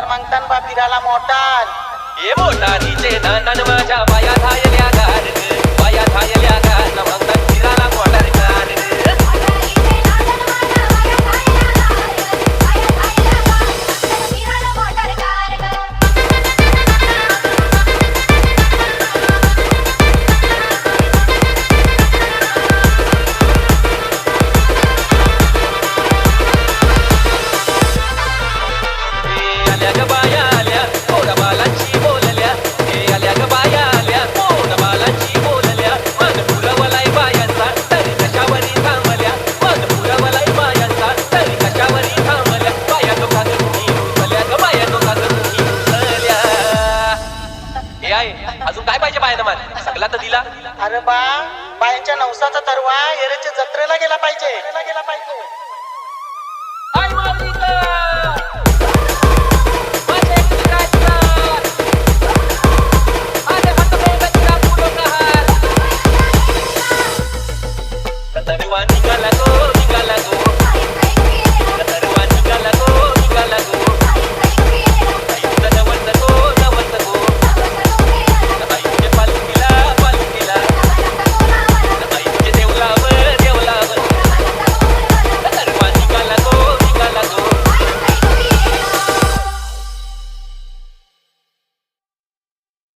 Motor मागतान बापिराला motor हे मोटारीचे नांदन माझ्या पायात धायल्या गार आहे? अजून काय पाहिजे बाय मान सगळा तर दिला. अरे बा बायांच्या नवसाचा तरवा एरेच्या जत्रेला गेला पाहिजे. गेला पाहिजे